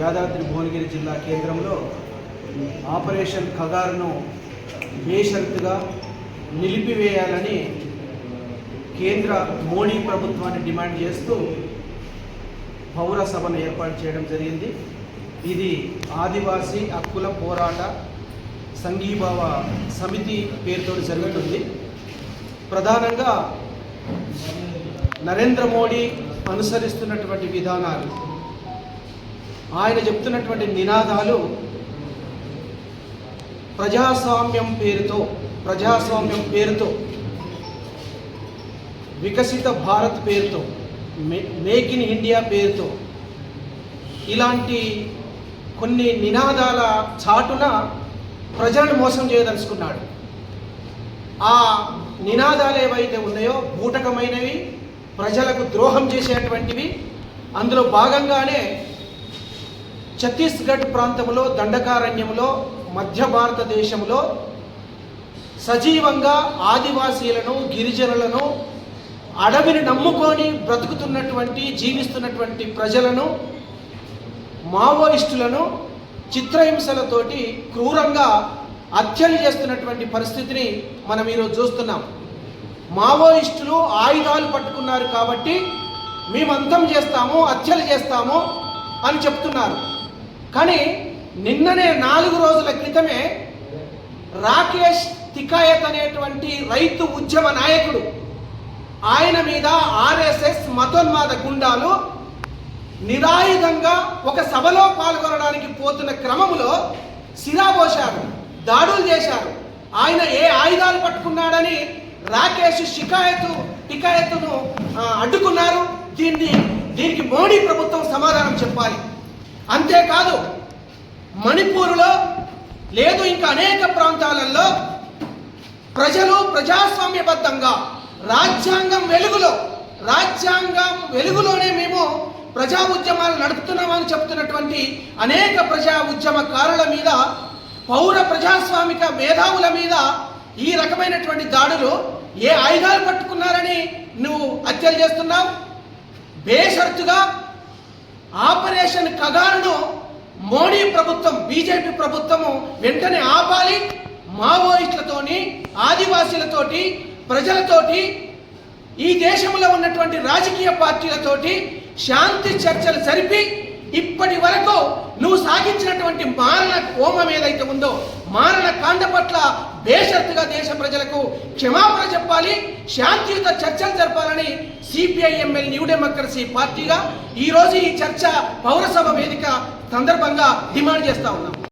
యాదాద్రి భువనగిరి జిల్లా కేంద్రంలో ఆపరేషన్ ఖగారును బేషరతుగా నిలిపివేయాలని కేంద్ర మోడీ ప్రభుత్వాన్ని డిమాండ్ చేస్తూ పౌర సభను ఏర్పాటు చేయడం జరిగింది. ఇది ఆదివాసీ హక్కుల పోరాట సంఘీభావ సమితి పేరుతో జరుగుతుంది. ప్రధానంగా నరేంద్ర మోడీ అనుసరిస్తున్నటువంటి విధానాలు ఆయన చెప్తున్నటువంటి నినాదాలు ప్రజాస్వామ్యం పేరుతో ప్రజాస్వామ్యం పేరుతో వికసిత భారత్ పేరుతో మే- మేక్ ఇన్ ఇండియా పేరుతో ఇలాంటి కొన్ని నినాదాల చాటున ప్రజలను మోసం చేయదలుచుకున్నాడు. ఆ నినాదాలు ఏవైతే ఉన్నాయో బూటకమైనవి ప్రజలకు ద్రోహం చేసేటువంటివి అందులో భాగంగానే ఛత్తీస్గఢ్ ప్రాంతంలో దండకారణ్యంలో మధ్య భారతదేశంలో సజీవంగా ఆదివాసీలను గిరిజనులను అడవిని నమ్ముకొని బ్రతుకుతున్నటువంటి జీవిస్తున్నటువంటి ప్రజలను మావోయిస్టులను చిత్రహింసలతోటి క్రూరంగా హత్యలు చేస్తున్నటువంటి పరిస్థితిని మనం ఈరోజు చూస్తున్నాం. మావోయిస్టులు ఆయుధాలు పట్టుకున్నారు కాబట్టి మేము అంతం చేస్తాము హత్యలు చేస్తాము అని చెప్తున్నారు. కానీ నిన్ననే నాలుగు రోజుల క్రితమే రాకేష్ తికాయత్ అనేటువంటి రైతు ఉద్యమ నాయకుడు ఆయన మీద ఆర్ఎస్ఎస్ మతోన్మాద గుండాలు నిరాయుధంగా ఒక సభలో పాల్గొనడానికి పోతున్న క్రమంలో సిరాబోశారు దాడులు చేశారు. ఆయన ఏ ఆయుధాలు పట్టుకున్నాడని రాకేష్ షికాయతు టికాయత్తును అడ్డుకున్నారు. దీన్ని దీనికి మోడీ ప్రభుత్వం సమాధానం చెప్పాలి. అంతేకాదు మణిపూర్లో లేదు ఇంకా అనేక ప్రాంతాలలో ప్రజలు ప్రజాస్వామ్యబద్ధంగా రాజ్యాంగం వెలుగులో రాజ్యాంగం వెలుగులోనే మేము ప్రజా ఉద్యమాలు నడుపుతున్నామని చెప్తున్నటువంటి అనేక ప్రజా ఉద్యమకారుల మీద పౌర ప్రజాస్వామిక మేధావుల మీద ఈ రకమైనటువంటి దాడులు ఏ ఆయుధాలు పట్టుకున్నారని నువ్వు హత్యలు చేస్తున్నావు? బేషరతుగా ఆపరేషన్ కగారును మోడీ ప్రభుత్వం బీజేపీ ప్రభుత్వము వెంటనే ఆపాలి. మావోయిస్టులతోని ఆదివాసీలతోటి ప్రజలతోటి ఈ దేశంలో ఉన్నటువంటి రాజకీయ పార్టీలతోటి శాంతి చర్చలు జరిపి ఇప్పటి వరకు నువ్వు సాగించినటువంటి మారణ హోమం ఏదైతే ఉందో మారణ కాండ పట్ల బేషరతుగా దేశ ప్రజలకు క్షమాపణ చెప్పాలి శాంతియుత చర్చలు జరపాలని సిపిఐ ఎంఎల్ న్యూ డెమోక్రసీ పార్టీగా ఈ రోజు ఈ చర్చ పౌరసభ వేదిక సందర్భంగా డిమాండ్ చేస్తా ఉన్నాం.